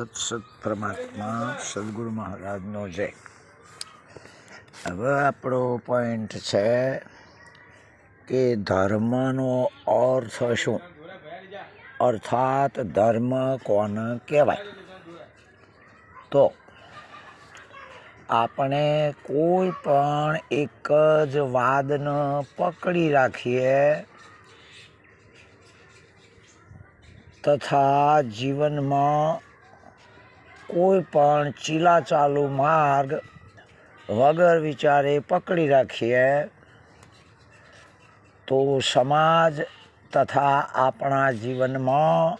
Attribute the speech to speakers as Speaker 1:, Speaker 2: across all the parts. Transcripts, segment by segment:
Speaker 1: તત્સત પરમાત્મા સદગુરુ મહારાજનો જય હવે આપણો પોઈન્ટ છે કે ધર્મનો અર્થ શું? અર્થાત ધર્મ કોને કહેવાય? તો આપણે કોઈ પણ એક જ વાદને પકડી રાખીએ તથા જીવનમાં કોઈ પણ ચીલાચાલુ માર્ગ વગર વિચારે પકડી રાખીએ, તો સમાજ તથા આપણા જીવનમાં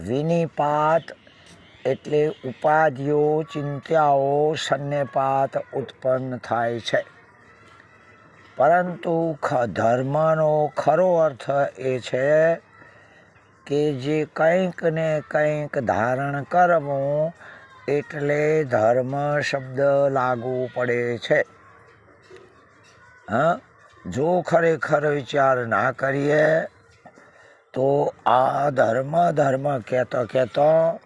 Speaker 1: વિનિપાત એટલે ઉપાધિઓ, ચિંતાઓ, સન્નેપાત ઉત્પન્ન થાય છે. પરંતુ ધર્મનો ખરો અર્થ એ છે કે જે કંઈક ને કંઈક ધારણ કરવું એટલે ધર્મ શબ્દ લાગુ પડે છે. હા, જો ખરેખર વિચાર ના કરીએ, તો આ ધર્મ ધર્મ કહેતો કહેતો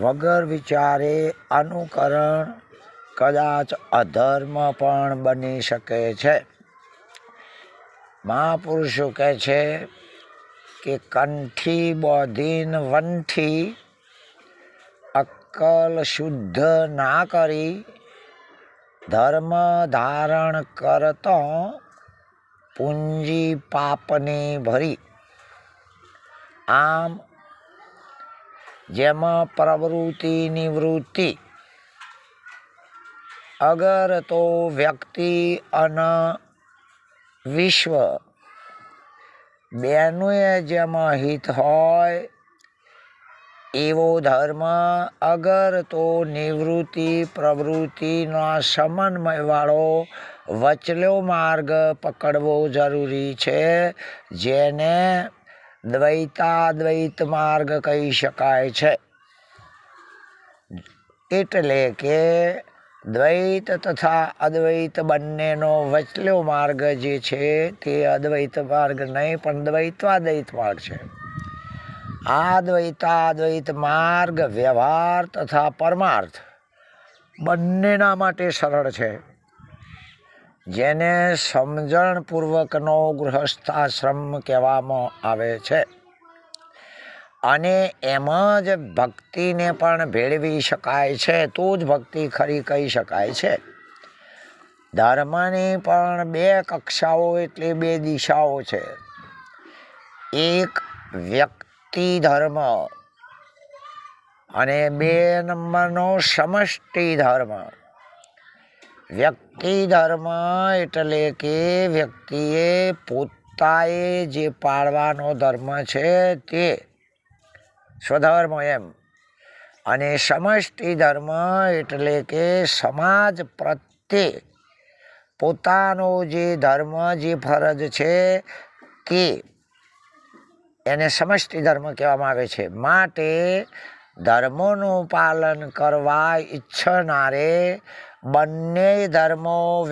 Speaker 1: વગર વિચારે અનુકરણ કદાચ અધર્મ પણ બની શકે છે. મહાપુરુષો કહે છે કે કંઠી બોધીન વંઠી, અક્કલ શુદ્ધ ના કરી, ધર્મ ધારણ કરતો પૂંજી પાપને ભરી. આમ જેમાં પ્રવૃત્તિ નિવૃત્તિ, અગર તો વ્યક્તિ અને વિશ્વ બેનુંએ જેમાં હિત હોય, એવો ધર્મ અગર તો નિવૃત્તિ પ્રવૃત્તિનો સમન્વયવાળો વચલો માર્ગ પકડવો જરૂરી છે, જેને દ્વૈતાદ્વૈત માર્ગ કહી શકાય છે. એટલે કે દ્વૈત તથા અદ્વૈત બંનેનો વચલો માર્ગ જે છે તે અદ્વૈત માર્ગ નહીં, પણ દ્વૈતવાદ્વૈત માર્ગ છે. આ દ્વૈતાદ્વૈત માર્ગ વ્યવહાર તથા પરમાર્થ બંનેના માટે સરળ છે. જેને સમજણપૂર્વકનો ગૃહસ્થાશ્રમ કહેવામાં આવે છે. અને એમાં જ ભક્તિને પણ ભેળવી શકાય છે, તો જ ભક્તિ ખરી કહી શકાય છે. ધર્મની પણ બે કક્ષાઓ એટલે બે દિશાઓ છે. એક વ્યક્તિ ધર્મ અને બે નંબરનો સમષ્ટિ ધર્મ. વ્યક્તિ ધર્મ એટલે કે વ્યક્તિએ પોતાએ જે પાળવાનો ધર્મ છે તે સ્વધર્મ એમ. અને સમષ્ટિ ધર્મ એટલે કે સમાજ પ્રત્યે પોતાનો જે ધર્મ, જે ફરજ છે કે એને સમષ્ટિ ધર્મ કહેવામાં આવે છે. માટે ધર્મોનું પાલન કરવા ઈચ્છનારે બંને ધર્મો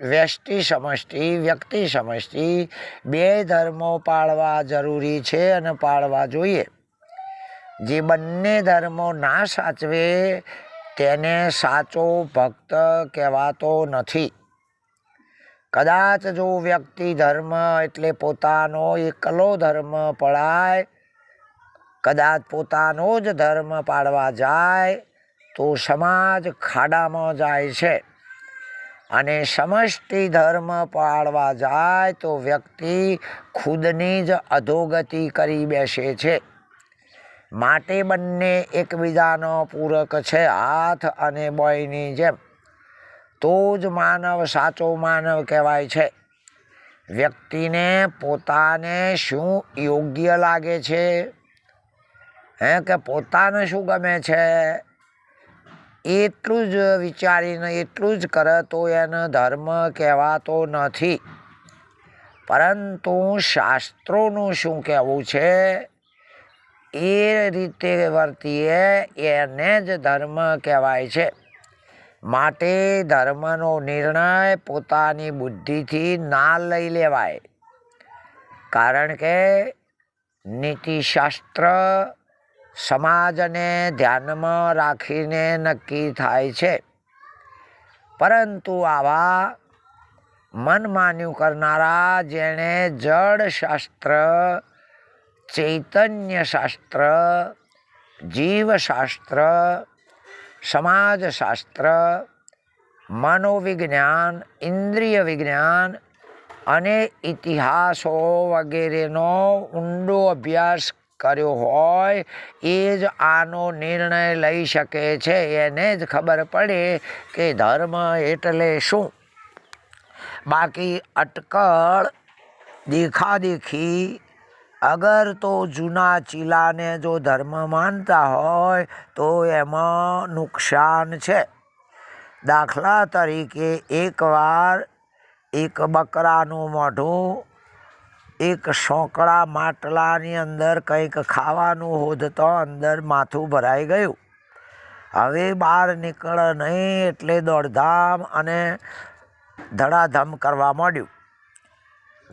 Speaker 1: વ્યષ્ટિ સમષ્ટિ, વ્યક્તિ સમષ્ટિ બે ધર્મો પાળવા જરૂરી છે અને પાળવા જોઈએ. જે બંને ધર્મો ના સાચવે તેને સાચો ભક્ત કહેવાતો નથી. કદાચ જો વ્યક્તિ ધર્મ એટલે પોતાનો એકલો ધર્મ પડાય, કદાચ પોતાનો જ ધર્મ પાળવા જાય, તો સમાજ ખાડામાં જાય છે. અને સમષ્ટિ ધર્મ પાળવા જાય, તો વ્યક્તિ ખુદની જ અધોગતિ કરી બેસે છે. માટે બંને એકબીજાનો પૂરક છે, હાથ અને બોયની જેમ. તો જ માનવ સાચો માનવ કહેવાય છે. વ્યક્તિને પોતાને શું યોગ્ય લાગે છે? હે, કે પોતાને શું ગમે છે? એટલું જ વિચારીને એટલું જ કરે તો એને ધર્મ કહેવાતો નથી. પરંતુ શાસ્ત્રોનું શું કહેવું છે? એ રીતે વર્તીએ એને જ ધર્મ કહેવાય છે. માટે ધર્મનો નિર્ણય પોતાની બુદ્ધિથી ના લઈ લેવાય. કારણ કે નીતિશાસ્ત્ર સમાજને ધ્યાનમાં રાખીને નક્કી થાય છે. પરંતુ આવા મનમાન્યું કરનારા જેણે જડ શાસ્ત્ર ચૈતન્ય શાસ્ત્ર જીવશાસ્ત્ર સમાજશાસ્ત્ર મનોવિજ્ઞાન ઇન્દ્રિય વિજ્ઞાન અને ઇતિહાસો વગેરેનો ઊંડો અભ્યાસ કર્યો હોય એ જ આનો નિર્ણય લઈ શકે છે એને જ ખબર પડે કે ધર્મ એટલે શું બાકી અટકળ દેખાદેખી અગર તો જૂના ચીલાને જો ધર્મ માનતા હોય, તો એમાં નુકસાન છે. દાખલા તરીકે એકવાર એક બકરાનું મોઢું, એક સોંકળા માટલાની અંદર કંઈક ખાવાનું હોધતો અંદર માથું ભરાઈ ગયું. હવે બહાર નીકળ નહીં એટલે દોડધામ અને ધડાધમ કરવા માંડ્યું.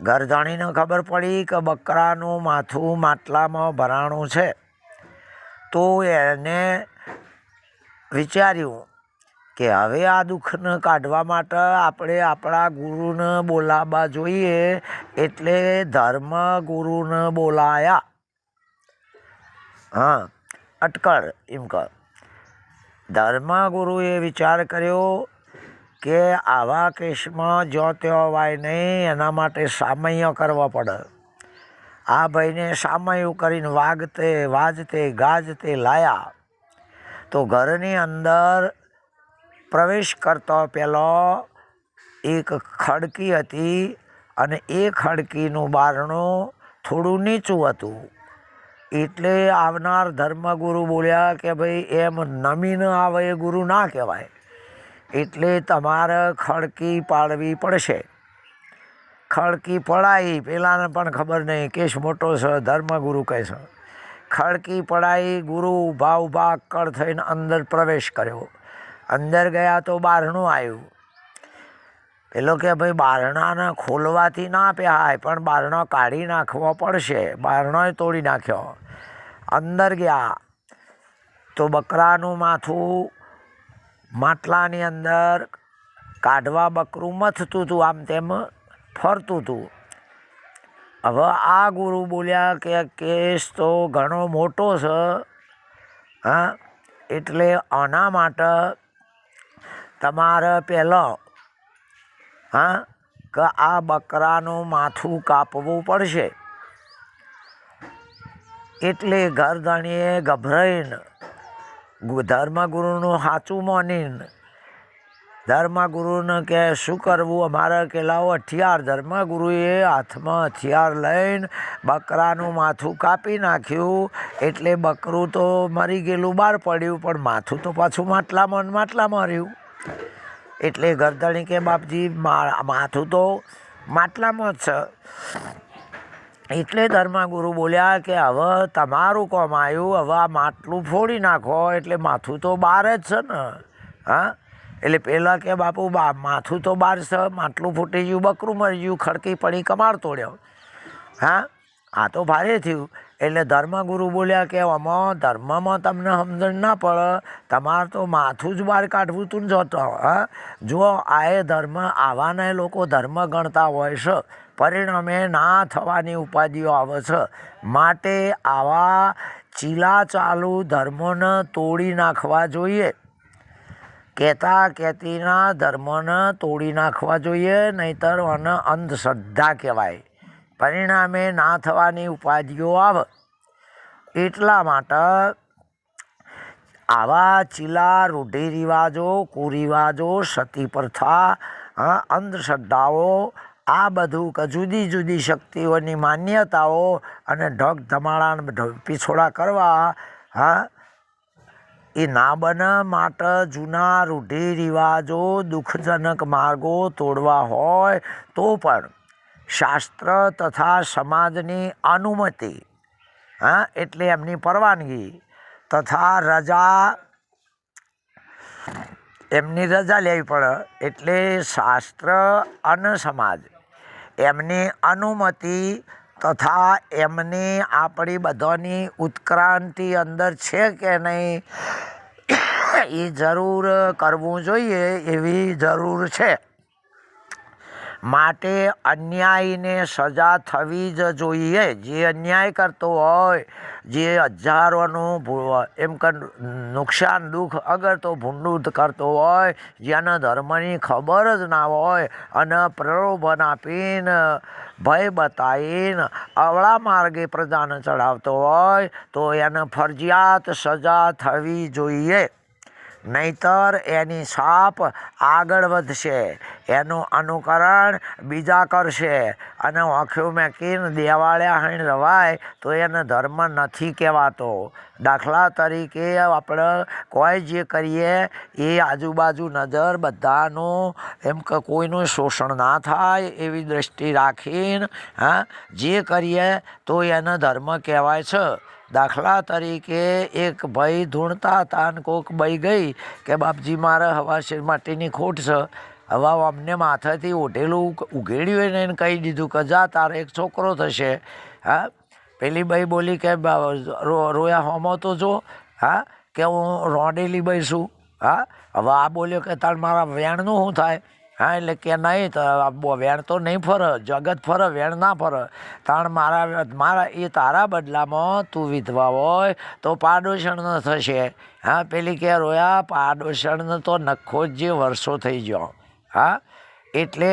Speaker 1: ઘરધણીને ખબર પડી કે બકરાનું માથું માટલામાં ભરાણું છે. તો એને વિચાર્યું કે હવે આ દુઃખને કાઢવા માટે આપણે આપણા ગુરુને બોલાવવા જોઈએ એટલે ધર્મ ગુરુને બોલાયા. હા, અટકળ એમ કર. ધર્મગુરુએ વિચાર કર્યો કે આવા કેસમાં જો તેઓ વાય નહીં, એના માટે સામયો કરવો પડે. આ ભાઈને સામયું કરીને વાગતે, વાજતે, ગાજતે લાયા. તો ઘરની અંદર પ્રવેશ કરતો પહેલો એક ખડકી હતી અને એ ખડકીનું બારણું થોડું નીચું હતું. એટલે આવનાર ધર્મગુરુ બોલ્યા કે ભાઈ એમ નમીને આવે એ ગુરુ ના કહેવાય. એટલે તમારે ખડકી પાડવી પડશે. ખડકી પડાવી પેલાને પણ ખબર નહીં કેસ મોટો છે ધર્મગુરુ કહે છે. ખડકી પડાવી ગુરુ ભાવ ઊભા અક્કડ થઈને અંદર પ્રવેશ કર્યો. અંદર ગયા તો બારણું આવ્યું. પેલો કે ભાઈ બારણાને ખોલવાથી ના પહેરાય પણ બારણો કાઢી નાખવો પડશે. બારણોય તોડી નાખ્યો. અંદર ગયા. તો બકરાનું માથું માટલાની અંદર કાઢવા બકરું મથતું હતું, આમ તેમ ફરતું હતું. હવે આ ગુરુ બોલ્યા કે કેસ તો ઘણો મોટો છે, હા, એટલે આના માટે તમારે પહેલાં, હા, કે આ બકરાનું માથું કાપવું પડશે. એટલે ઘરધણીએ ગભરાઈને ધર્મગુરુનું સાચું માનીને. ધર્મગુરુને કે, શું કરવું? અમારે કે, લાવો હથિયાર ધર્મગુરુએ હાથમાં હથિયાર લઈને બકરાનું માથું કાપી નાખ્યું. એટલે બકરું તો મરી ગયેલું, બહાર પડ્યું, પણ માથું તો પાછું માટલામાં મન માટલામાં રહ્યું. એટલે ગરદણી કે, બાપજી માથું તો માટલામાં જ છે. એટલે ધર્મગુરુ બોલ્યા કે, હવે તમારું કોમ આવ્યું, હવે આ માટલું ફોડી નાખો, એટલે માથું તો બહાર જ છે ને. હા? એટલે પહેલાં કે, બાપુ, બા, માથું તો બહાર છે, માટલું ફૂટી ગયું, બકરું મરી ગયું, ખડકી પડી, કમાર તોડ્યો. હા? આ તો ભારે થયું. એટલે ધર્મગુરુ બોલ્યા કે આમાં ધર્મમાં તમને સમજણ ના પડે. તમારે તો માથું જ બહાર કાઢવું તું ને જતો. હા? જુઓ, આ ધર્મ, આવાના લોકો ધર્મ ગણતા હોય છે. પરિણામે ના થવાની ઉપાધિઓ આવે છે. માટે આવા ચીલા ચાલુ ધર્મોને તોડી નાખવા જોઈએ. કહેતા કહેતીના ધર્મને તોડી નાખવા જોઈએ, નહીતર અને અંધશ્રદ્ધા કહેવાય. પરિણામે ના થવાની ઉપાધિઓ આવે. એટલા માટે આવા ચીલા રૂઢિરિવાજો કુરિવાજો, સતી પ્રથા અંધશ્રદ્ધાઓ આ બધું જુદી જુદી શક્તિઓની માન્યતાઓ અને ઢગ ધમાડા પીછોડા કરવા, હા, એ ના બને માટે જૂના રૂઢિરિવાજો દુઃખજનક માર્ગો તોડવા હોય તો પણ શાસ્ત્ર તથા સમાજની અનુમતિ, હા, એટલે એમની પરવાનગી તથા રજા, એમની રજા લેવી પડે એટલે શાસ્ત્ર અને સમાજ. એમની અનુમતિ તથા એમની આપણી બધાની ઉત્ક્રાંતિ અંદર છે કે નહીં, એ જરૂર કરવું જોઈએ એવી જરૂર છે. માટે અન્યાયને સજા થવી જ જોઈએ. જે અન્યાય કરતો હોય, જે હજારોનું એમ કે નુકસાન, દુઃખ, અગર તો ભૂંડું કરતો હોય જેને ધર્મની ખબર જ ના હોય, અને પ્રલોભન આપીને, ભય બતાવીને અવળા માર્ગે પ્રજાને ચડાવતો હોય, તો એને ફરજિયાત સજા થવી જોઈએ. નહીતર એની સાપ આગળ વધશે. એનું અનુકરણ બીજા કરશે. અને આંખો મેકીને દેવાળ્યા હણ રવાય તો એને ધર્મ નથી કહેવાતો. દાખલા તરીકે આપણે કોઈ જે કરીએ એ આજુબાજુ નજર બધાનું એમ કે કોઈનું શોષણ ના થાય એવી દ્રષ્ટિ રાખીને, હા, જે કરીએ તો એને ધર્મ કહેવાય છે. દાખલા તરીકે એક ભાઈ ધૂણતા હતા અને કોક બઈ ગઈ કે બાપજી મારે હવા શેર માટીની ખોટ છે. હવા અમને માથેથી ઓઢેલું ઉઘેડ્યું એને કહી દીધું કે જા, તારે એક છોકરો થશે. હા? પેલી બાઈ બોલી કે રોયા હોમો તો જો. હા? કે હું રોડેલી બાઈ છું. હા? હવે આ બોલ્યો કે તાર મારા વેણનું શું થાય? હા, એટલે કે નહીં, તો વેણ તો નહીં ફરે, જગત ફરે, વેણ ના ફરે. તાણ મારા મારા, એ તારા બદલામાં તું વિધવા હોય તો પાડોશણ થશે. હા, પેલી કે, રોયા, પાડોશણ તો નખો જ જે વર્ષો થઈ ગયો હા, એટલે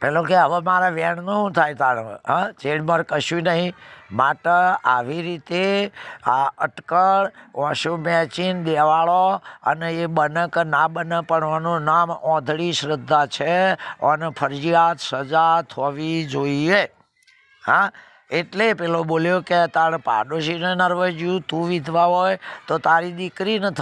Speaker 1: પેલો કે હવે મારા વેણનું શું થાય તારે? હા? ચેડમર કશું નહીં. માટે આવી રીતે આ અટકળ ઓછું મેચીન દેવાળો અને એ બને કે ના બને પણ નામ ઓંધળી શ્રદ્ધા છે. અને ફરજિયાત સજા થવી જોઈએ. હા? એટલે પેલો બોલ્યો કે તારે પાડોશીને નરવાજ્યું તું વિધવા હોય તો તારી દીકરી ન થ.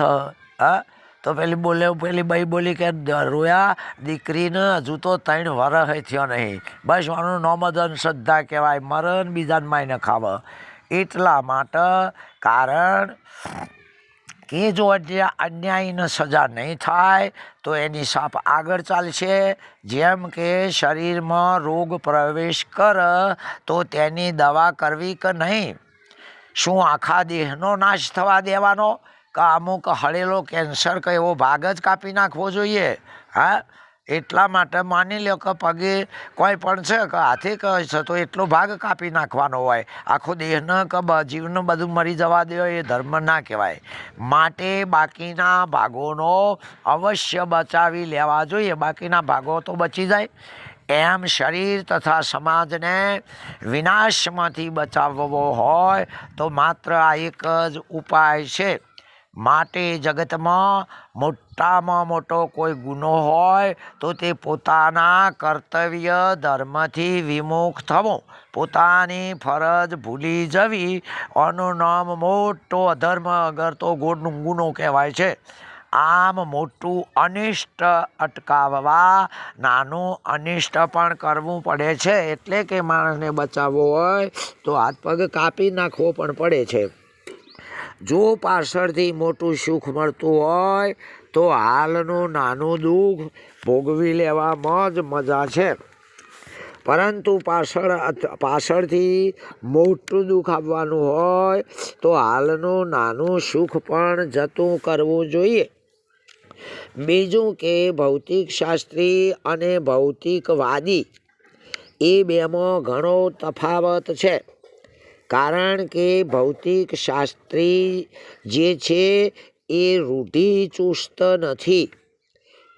Speaker 1: હા? તો પેલી બોલે પેલી બાઈ બોલી કે રોયા, દીકરીને હજુ તો ત્રણ વરહ થયો નહીં. બસ મારું નોમદન શ્રદ્ધા કહેવાય. મરણ બીજાને માયને ખાવ. એટલા માટે કારણ કે જે અન્યાયને સજા નહીં થાય, તો એની સાપ આગળ ચાલશે. જેમ કે શરીરમાં રોગ પ્રવેશ કર, તો તેની દવા કરવી કે નહીં? શું આખા દેહનો નાશ થવા દેવાનો? કે અમુક હળેલો કેન્સર કે એવો ભાગ જ કાપી નાખવો જોઈએ. હા? એટલા માટે માની લો કે પગે કોઈ પણ છે કે હાથી કહે છે તો એટલો ભાગ કાપી નાખવાનો હોય. આખો દેહને કે જીવનું બધું મરી જવા દે એ ધર્મ ના કહેવાય. માટે બાકીના ભાગોનો અવશ્ય બચાવી લેવા જોઈએ. બાકીના ભાગો તો બચી જાય. એમ શરીર તથા સમાજને વિનાશમાંથી બચાવવો હોય તો માત્ર આ એક જ ઉપાય છે. માટે જગતમાં મોટામાં મોટો કોઈ ગુનો હોય તો તે પોતાના કર્તવ્ય ધર્મથી વિમુખ થવું. પોતાની ફરજ ભૂલી જવી. આનું નામ મોટો અધર્મ, અગર તો ગોળનું ગુનો કહેવાય છે. આમ મોટું અનિષ્ટ અટકાવવા, નાનું અનિષ્ટ પણ કરવું પડે છે. એટલે કે માણસને બચાવવો હોય તો હાથ પગ કાપી નાખવો પણ પડે છે. જો પાછળથી મોટું સુખ મળતું હોય, તો હાલનું નાનું દુઃખ ભોગવી લેવામાં જ મજા છે. પરંતુ પાછળ પાછળથી મોટું દુઃખ આવવાનું હોય, તો હાલનું નાનું સુખ પણ જતું કરવું જોઈએ. બીજું કે ભૌતિક શાસ્ત્રી અને ભૌતિકવાદી, એ બેમાં ઘણો તફાવત છે. કારણ કે ભૌતિક શાસ્ત્રી જે છે એ રૂઢિચુસ્ત નથી.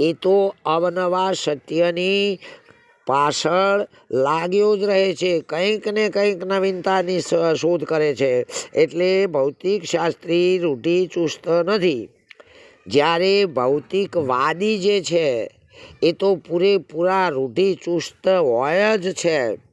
Speaker 1: એ તો અવનવા સત્યની પાછળ લાગ્યો જ રહે છે. કંઈક ને કંઈક નવીનતાની શોધ કરે છે. એટલે ભૌતિક શાસ્ત્રી રૂઢિચુસ્ત નથી. જ્યારે ભૌતિકવાદી જે છે, એ તો પૂરેપૂરા રૂઢિચુસ્ત હોય જ છે.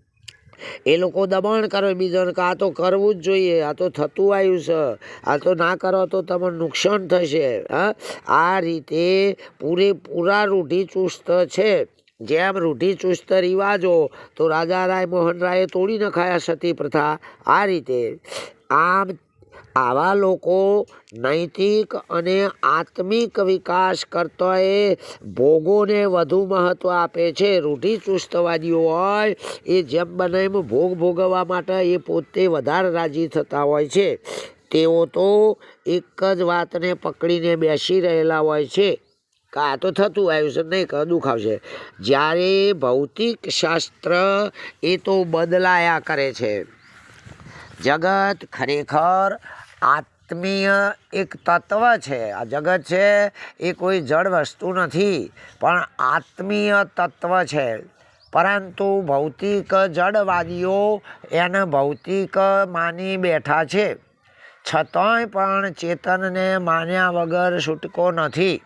Speaker 1: એ લોકો દબાણ કરે બીજાને કે આ તો કરવું જ જોઈએ, આ તો થતું આવ્યું છે, આ તો ના કરો તો તમને નુકસાન થશે. હા? આ રીતે પૂરેપૂરા રૂઢિચુસ્ત છે. જેમ રૂઢિચુસ્ત રિવાજો, તો રાજા રાય મોહન રાયે તોડી નખાયા સતી પ્રથા. આ રીતે આમ આવા લોકો નૈતિક અને આત્મિક વિકાસ કરતાંય ભોગોને વધુ મહત્ત્વ આપે છે. રૂઢિચુસ્તવાદીઓ હોય, એ જેમ બને એમ ભોગ ભોગવવા માટે એ પોતે વધારે રાજી થતા હોય છે. તેઓ તો એક જ વાતને પકડીને બેસી રહેલા હોય છે. કાં તો થતું આવ્યું છે નહીં, કે દુખાવશે જ્યારે ભૌતિક શાસ્ત્ર એ તો બદલાયા કરે છે. જગત ખરેખર આત્મીય એક તત્વ છે. આ જગત છે એ કોઈ જળ વસ્તુ નથી, પણ આત્મીય તત્વ છે. પરંતુ ભૌતિક જડવાદીઓ એને ભૌતિક માની બેઠા છે. છતાંય પણ ચેતનને માન્યા વગર છૂટકો નથી.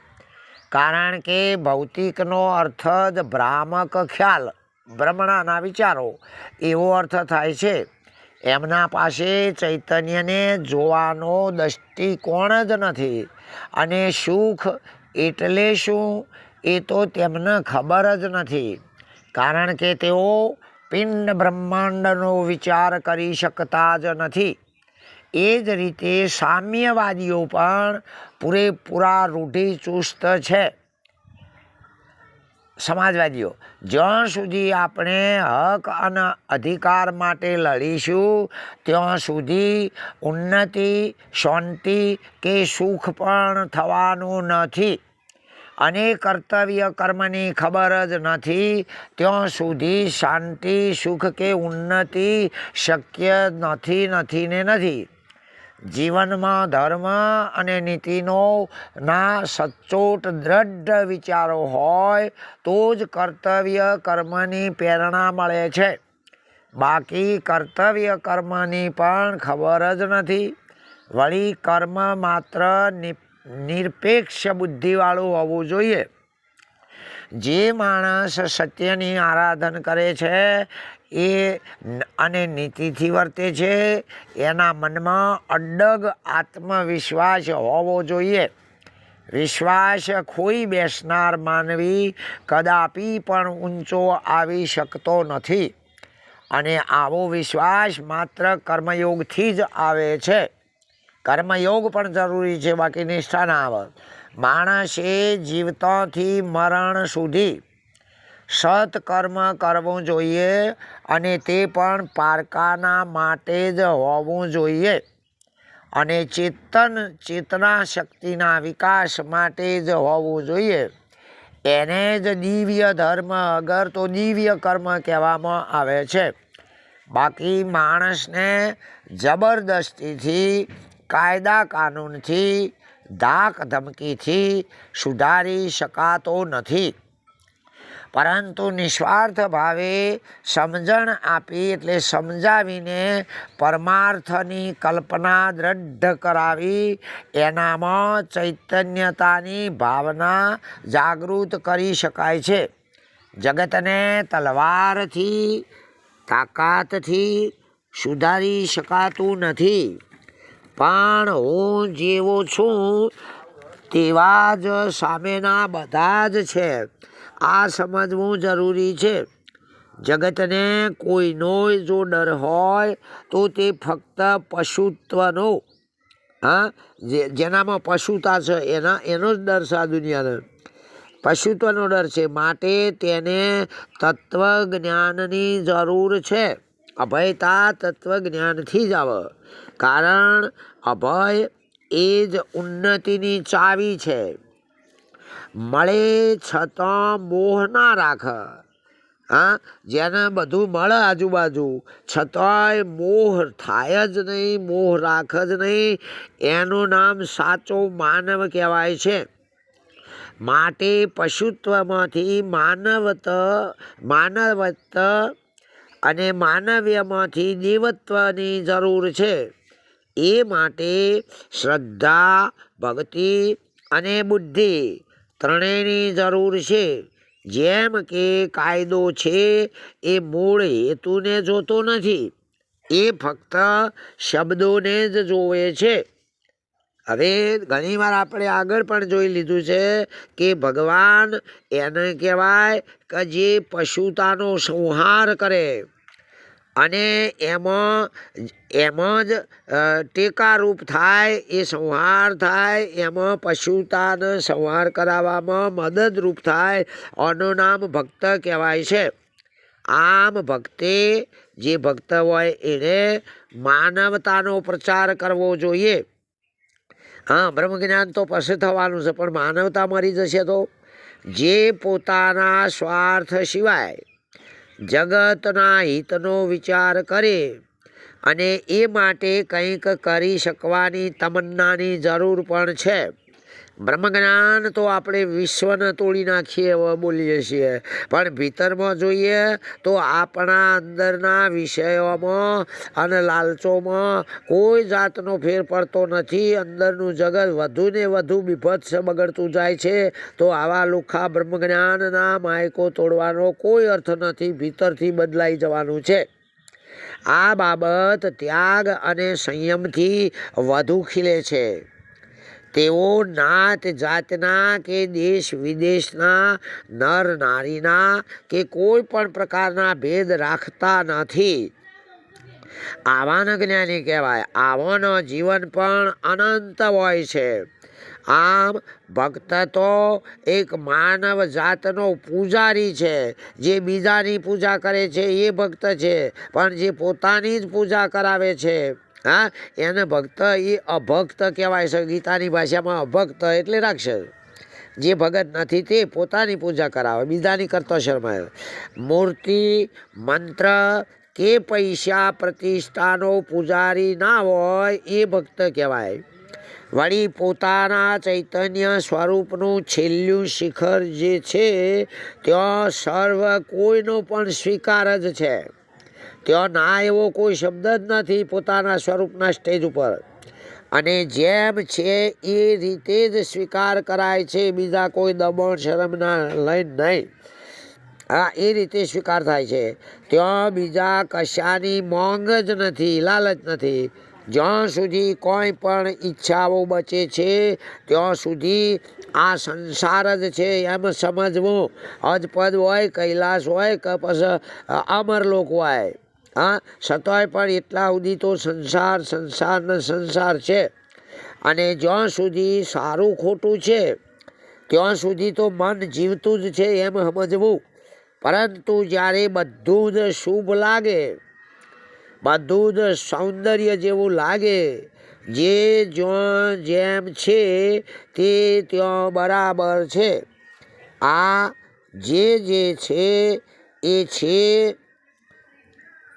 Speaker 1: કારણ કે ભૌતિકનો અર્થ જ ભ્રામક ખ્યાલ, ભ્રમણાના વિચારો, એવો અર્થ થાય છે. એમના પાસે ચૈતન્યને જોવાનો દૃષ્ટિકોણ જ નથી. અને સુખ એટલે શું? એ તો તેમને ખબર જ નથી. કારણ કે તેઓ પિંડ બ્રહ્માંડનો વિચાર કરી શકતા જ નથી. એ જ રીતે સામ્યવાદીઓ પણ પૂરેપૂરા રૂઢિચુસ્ત છે. સમાજવાદીઓ, જ્યાં સુધી આપણે હક અને અધિકાર માટે લડીશું, ત્યાં સુધી ઉન્નતિ, શાંતિ કે સુખ પણ થવાનું નથી. અને કર્તવ્ય કર્મની ખબર જ નથી, ત્યાં સુધી શાંતિ, સુખ કે ઉન્નતિ શક્ય નથી નથી ને નથી. જીવનમાં ધર્મ અને નીતિનો ના સચોટ દ્રઢ વિચારો હોય, તો જ કર્તવ્ય કર્મની પ્રેરણા મળે છે. બાકી કર્તવ્ય કર્મની પણ ખબર જ નથી. વળી કર્મ માત્ર નિરપેક્ષ બુદ્ધિવાળું હોવું જોઈએ. જે માણસ સત્યની આરાધન કરે છે, એ અને નીતિથી વર્તે છે, એના મનમાં અડગ આત્મવિશ્વાસ હોવો જોઈએ. વિશ્વાસ ખોઈ બેસનાર માનવી કદાપી પણ ઊંચો આવી શકતો નથી. અને આવો વિશ્વાસ માત્ર કર્મયોગથી જ આવે છે. કર્મયોગ પણ જરૂરી છે, બાકી નિષ્ઠા ના આવે. માણસે જીવતાથી મરણ સુધી સત્કર્મ કરવું જોઈએ અને તે પણ પારકાના માટે જ હોવું જોઈએ. અને ચેતન ચેતના શક્તિના વિકાસ માટે જ હોવું જોઈએ. એને જ દિવ્ય ધર્મ અગર તો દિવ્ય કર્મ કહેવામાં આવે છે. બાકી માણસને જબરદસ્તીથી, કાયદા કાનૂનથી ધાક ધમકીથી સુધારી શકાતો નથી. પરંતુ નિસ્વાર્થ ભાવે સમજણ આપી એટલે સમજાવીને પરમાર્થની કલ્પના દ્રઢ કરાવી એનામાં ચૈતન્યતાની ભાવના જાગૃત કરી શકાય છે. જગતને તલવારથી, તાકાતથી સુધારી શકાતું નથી. પણ હું જેવો છું તેવા જ સામેના બધા જ છે. આ સમજવું જરૂરી છે. જગતને કોઈનો જો ડર હોય તો તે ફક્ત પશુત્વનો, હા, જે, જેનામાં પશુતા છે એના, એનો જ ડર છે આ દુનિયાનો. પશુત્વનો ડર છે. માટે તેને તત્વજ્ઞાનની જરૂર છે. અભયતા તત્વજ્ઞાનથી જ આવે. કારણ અભય એ જ ઉન્નતિની ચાવી છે. મળે છતાં મોહ ના રાખ. હા, જેને બધું મળે આજુબાજુ, છતાંય મોહ થાય જ નહીં, મોહ રાખ જ નહીં. એનું નામ સાચો માનવ કહેવાય છે. માટે પશુત્વમાંથી માનવત માનવત અને માનવ્યમાંથી દેવત્વની જરૂર છે. એ માટે શ્રદ્ધા, ભક્તિ અને બુદ્ધિ ત્રણેયની જરૂર છે. જેમ કે કાયદો છે, એ મૂળ હેતુને જોતો નથી. એ ફક્ત શબ્દોને જ જોવે છે. હવે ઘણીવાર આપણે આગળ પણ જોઈ લીધું છે કે ભગવાન એને કહેવાય કે જે પશુતાનો સંહાર કરે. અને એમાં એમાં જ ટેકારૂપ થાય, એ સંહાર થાય, એમાં પશુતાને સંહાર કરાવવામાં મદદરૂપ થાય, આનું નામ ભક્ત કહેવાય છે. આમ ભક્તે જે ભક્ત હોય એને માનવતાનો પ્રચાર કરવો જોઈએ. હા, બ્રહ્મજ્ઞાન તો પછી થવાનું છે, પણ માનવતા મરી જશે તો જે પોતાના સ્વાર્થ સિવાય જગતના હિતનો વિચાર કરે અને એ માટે કંઈક કરી શકવાની તમન્નાની જરૂર પણ છે. બ્રહ્મજ્ઞાન તો આપણે વિશ્વને તોડી નાખીએ બોલીએ છીએ. પણ ભીતરમાં જોઈએ તો આપણા અંદરના વિષયોમાં અને લાલચોમાં કોઈ જાતનો ફેર પડતો નથી. અંદરનું જગત વધુ ને વધુ બીભત્સ બગડતું જાય છે. તો આવા લુખા બ્રહ્મજ્ઞાનના માયકો તોડવાનો કોઈ અર્થ નથી. ભીતરથી બદલાઈ જવાનું છે. આ બાબત ત્યાગ અને સંયમથી વધુ ખીલે છે. તેઓ નાત જાતના કે દેશ વિદેશના, નર નારીના કે કોઈ પણ પ્રકારના ભેદ રાખતા નથી. આવાન જ્ઞાની કહેવાય આવાનો જીવન પણ અનંત હોય છે. આમ, ભક્ત તો એક માનવ જાતનો પૂજારી છે, જે બીજાની પૂજા કરે છે એ ભક્ત છે, પણ જે પોતાની જ પૂજા કરાવે છે. હા? એને ભક્ત એ અભક્ત કહેવાય છે. ગીતાની ભાષામાં અભક્ત એટલે રાક્ષસ. જે ભગત નથી તે પોતાની પૂજા કરાવે, બીજાની કરતો શરમાય મૂર્તિ, મંત્ર કે પૈસા પ્રતિષ્ઠાનો પૂજારી ના હોય એ ભક્ત કહેવાય. વળી પોતાના ચૈતન્ય સ્વરૂપનું છેલ્લું શિખર જે છે, ત્યાં સર્વ કોઈનો પણ સ્વીકાર જ છે. ત્યાં ના, એવો કોઈ શબ્દ જ નથી પોતાના સ્વરૂપના સ્ટેજ ઉપર. અને જેમ છે એ રીતે જ સ્વીકાર કરાય છે, બીજા કોઈ દબણ શરમના લઈને નહીં. હા, એ રીતે સ્વીકાર થાય છે. ત્યાં બીજા કશાની મોંઘ જ નથી, લાલચ નથી. જ્યાં સુધી કોઈ પણ ઈચ્છાઓ બચે છે, ત્યાં સુધી આ સંસાર જ છે એમ સમજવું. અજપદ હોય, કૈલાસ હોય, કે પછી અમરલોક હોય. હા છતાંય પણ એટલા સુધી તો સંસાર સંસારને સંસાર છે. અને જ્યાં સુધી સારું ખોટું છે, ત્યાં સુધી તો મન જીવતું જ છે એમ સમજવું. પરંતુ જ્યારે બધું જ શુભ લાગે, બધું જ સૌંદર્ય જેવું લાગે, જે જ્યાં જેમ છે તે ત્યાં બરાબર છે. આ જે જે છે એ છે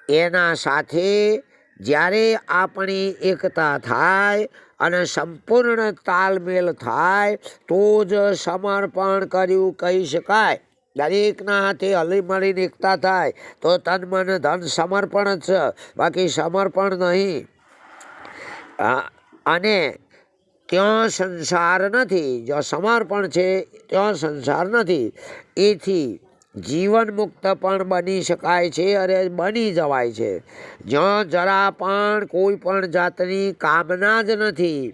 Speaker 1: એના સાથે જ્યારે આપણી એકતા થાય અને સંપૂર્ણ તાલમેલ થાય, તો જ સમર્પણ કર્યું કહી શકાય. દરેકના હાથે હળી મળીને એકતા થાય, તો તન મન ધન સમર્પણ જ બાકી સમર્પણ નહીં. અને ત્યાં સંસાર નથી, જ્યાં સમર્પણ છે, ત્યાં સંસાર નથી. એથી જીવન મુક્ત પણ બની શકાય છે અને બની જવાય છે. જ્યાં જરા પણ કોઈ પણ જાતની કામના જ નથી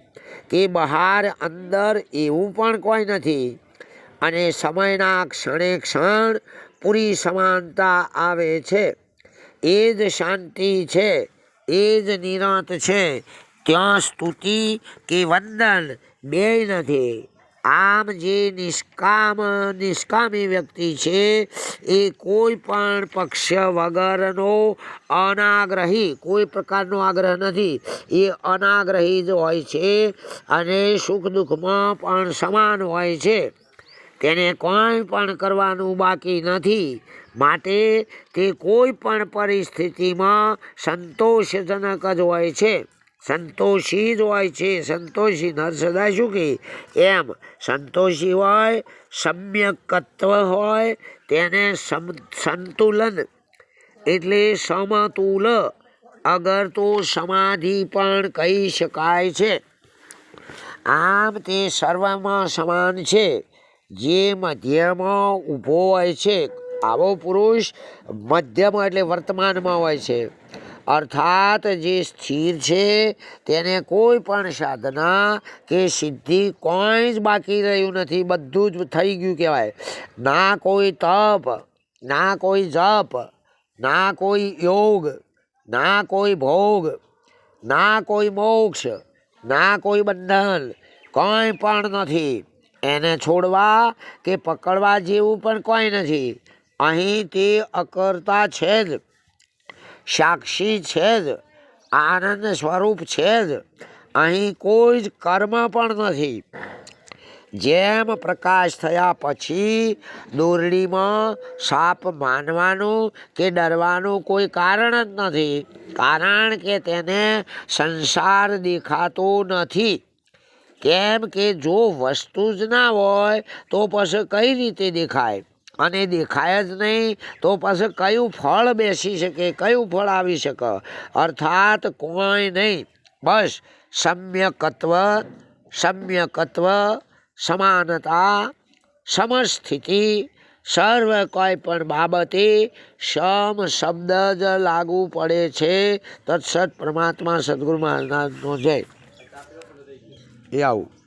Speaker 1: કે બહાર અંદર એવું પણ કોઈ નથી. અને સમયના ક્ષણે ક્ષણ પૂરી સમાનતા આવે છે. એ જ શાંતિ છે, એ જ નિરાંત છે. ત્યાં સ્તુતિ કે વંદન બે નથી. આમ જે નિષ્કામ, નિષ્કામી વ્યક્તિ છે, એ કોઈ પણ પક્ષ વગરનો અનાગ્રહી, કોઈ પ્રકારનો આગ્રહ નથી. એ અનાગ્રહી જ હોય છે અને સુખ દુઃખમાં પણ સમાન હોય છે. તેને કોઈ પણ કરવાનું બાકી નથી. માટે તે કોઈ પણ પરિસ્થિતિમાં સંતોષજનક જ હોય છે. સંતોષી જ હોય છે. સંતોષી નર સદા શું કહે? એમ, સંતોષી હોય, સમ્યકત્વ હોય, તેને સમ, સંતુલન એટલે સમતુલ. અગર તો સમાધિ પણ કહી શકાય છે. આમ તે સર્વમાં સમાન છે. જે મધ્યમાં ઊભો હોય છે. આવો પુરુષ મધ્યમાં એટલે વર્તમાનમાં હોય છે. અર્થાત જે સ્થિર છે, તેને કોઈ પણ સાધના કે સિદ્ધિ કોઈ જ બાકી રહ્યું નથી. બધું જ થઈ ગયું કહેવાય. ના કોઈ તપ, ના કોઈ જપ, ના કોઈ યોગ, ના કોઈ ભોગ, ના કોઈ મોક્ષ, ના કોઈ બંધન, કંઈ પણ નથી. એને છોડવા કે પકડવા જેવું પણ કોઈ નથી. અહીં તે અકર્તા છે જ. સાક્ષી છે જ, આનંદ સ્વરૂપ છે જ. અહીં કોઈ જ કર્મ પણ નથી. જેમ પ્રકાશ થયા પછી દોરડીમાં સાપ માનવાનું કે ડરવાનું કોઈ કારણ જ નથી, કારણ કે તેને સંસાર દેખાતો નથી. કેમ કે જો વસ્તુ જ ના હોય, તો પછી કઈ રીતે દેખાય? અને દેખાય જ નહીં, તો પછી કયું ફળ બેસી શકે, કયું ફળ આવી શકે? અર્થાત કોઈ નહીં. બસ, સમ્યકત્વ સમ્યકત્વ, સમાનતા, સમસ્થિતિ, સર્વ કોઈ પણ બાબતે સમ શબ્દ જ લાગુ પડે છે. તત્સત પરમાત્મા સદગુરુ મહારાજનો જય. એ આવું.